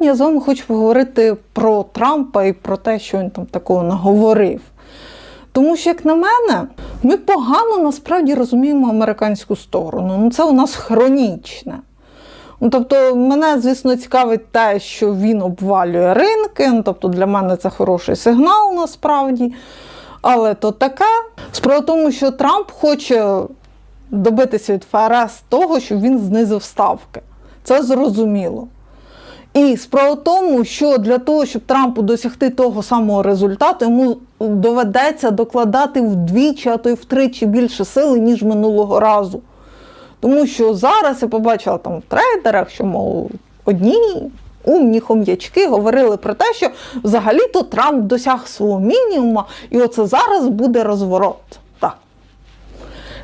сьогодні я з вами хочу поговорити про Трампа і про те, що він там такого наговорив. Тому що, як на мене, ми погано насправді розуміємо американську сторону. Ну, це у нас хронічне. Ну, тобто, мене, звісно, цікавить те, що він обвалює ринки. Ну, тобто, для мене це хороший сигнал насправді. Але то таке. Справа в тому, що Трамп хоче добитися від ФРС того, щоб він знизив ставки. Це зрозуміло. І справа в тому, що для того, щоб Трампу досягти того самого результату, йому доведеться докладати вдвічі, а то й втричі більше сили, ніж минулого разу. Тому що зараз я побачила там в трейдерах, що, мов, одні умні хом'ячки говорили про те, що взагалі-то Трамп досяг свого мінімума, і оце зараз буде розворот. Так.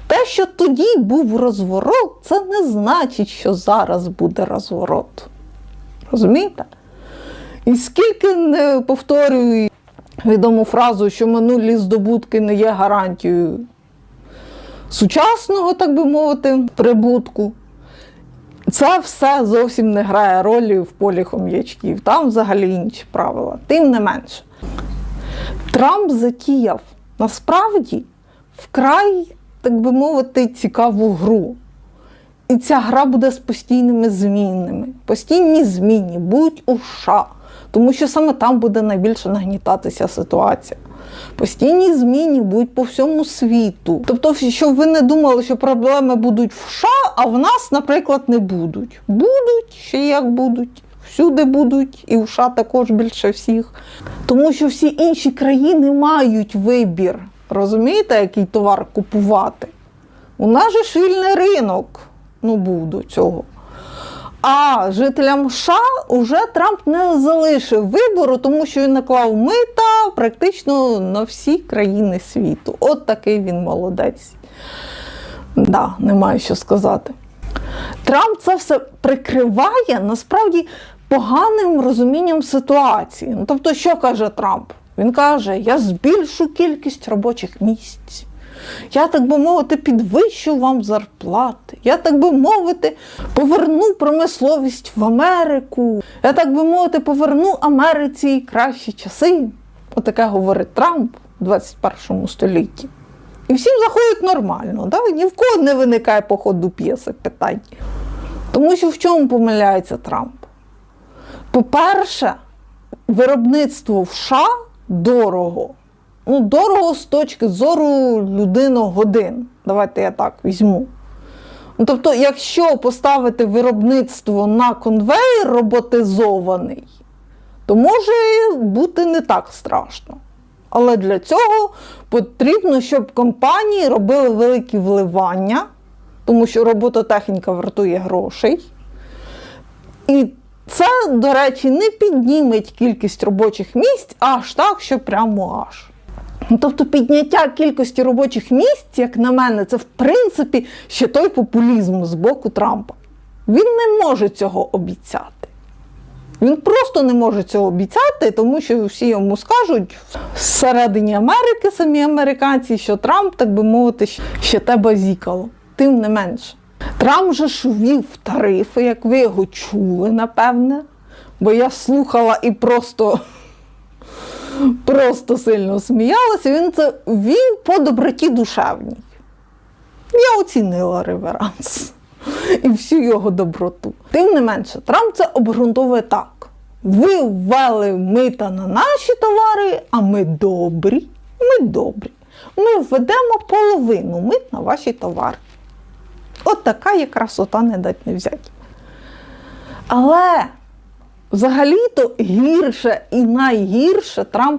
Те, що тоді був розворот, це не значить, що зараз буде розворот. Розумієте? І скільки не повторюю відому фразу, що минулі здобутки не є гарантією сучасного, так би мовити, прибутку. Це все зовсім не грає ролі в полі хом'ячків. Там взагалі інші правила. Тим не менше, Трамп затіяв насправді вкрай, так би мовити, цікаву гру. І ця гра буде з постійними змінами. Постійні зміни будуть у США, тому що саме там буде найбільше нагнітатися ситуація. Постійні зміни будуть по всьому світу. Тобто, щоб ви не думали, що проблеми будуть в США, а в нас, наприклад, не будуть. Будуть, ще як будуть. Всюди будуть, і в США також більше всіх. Тому що всі інші країни мають вибір. Розумієте, який товар купувати? У нас же ж вільний ринок ну, був до цього. А жителям США вже Трамп не залишив вибору, тому що він наклав мита практично на всі країни світу. От такий він молодець. Да, немає що сказати. Трамп це все прикриває насправді поганим розумінням ситуації. Ну, тобто, що каже Трамп? Він каже: я збільшу кількість робочих місць. Я, так би мовити, підвищу вам зарплати. Я, так би мовити, поверну промисловість в Америку. Я, так би мовити, поверну Америці кращі часи. Отаке говорить Трамп у 21 столітті. І всім заходить нормально. Да? Ні в кого не виникає по ходу п'єси питань. Тому що в чому помиляється Трамп? По-перше, виробництво в США дорого. Ну, дорого з точки зору людино-годин. Давайте я так візьму. Ну, тобто, якщо поставити виробництво на конвейер роботизований, то може бути не так страшно. Але для цього потрібно, щоб компанії робили великі вливання, тому що робототехніка вартує грошей. І це, до речі, не підніметь кількість робочих місць аж так, що прямо аж. Ну, Тобто підняття кількості робочих місць, як на мене, це в принципі ще той популізм з боку Трампа. Він не може цього обіцяти. Він просто не може цього обіцяти, тому що всі йому скажуть всередині Америки самі американці, що Трамп, так би мовити, ще те базікало. Тим не менше. Трамп же ж тарифи, як ви його чули, напевне. Бо я слухала і просто просто сильно сміялася. Він це ввів по доброті душевній. Я оцінила реверанс і всю його доброту. Тим не менше, Трамп це обґрунтовує так: ви ввели мита на наші товари, а ми добрі. Ми добрі. Ми введемо половину мит на ваші товари. От така є красота не дать не взять. Але взагалі-то гірше і найгірше Трамп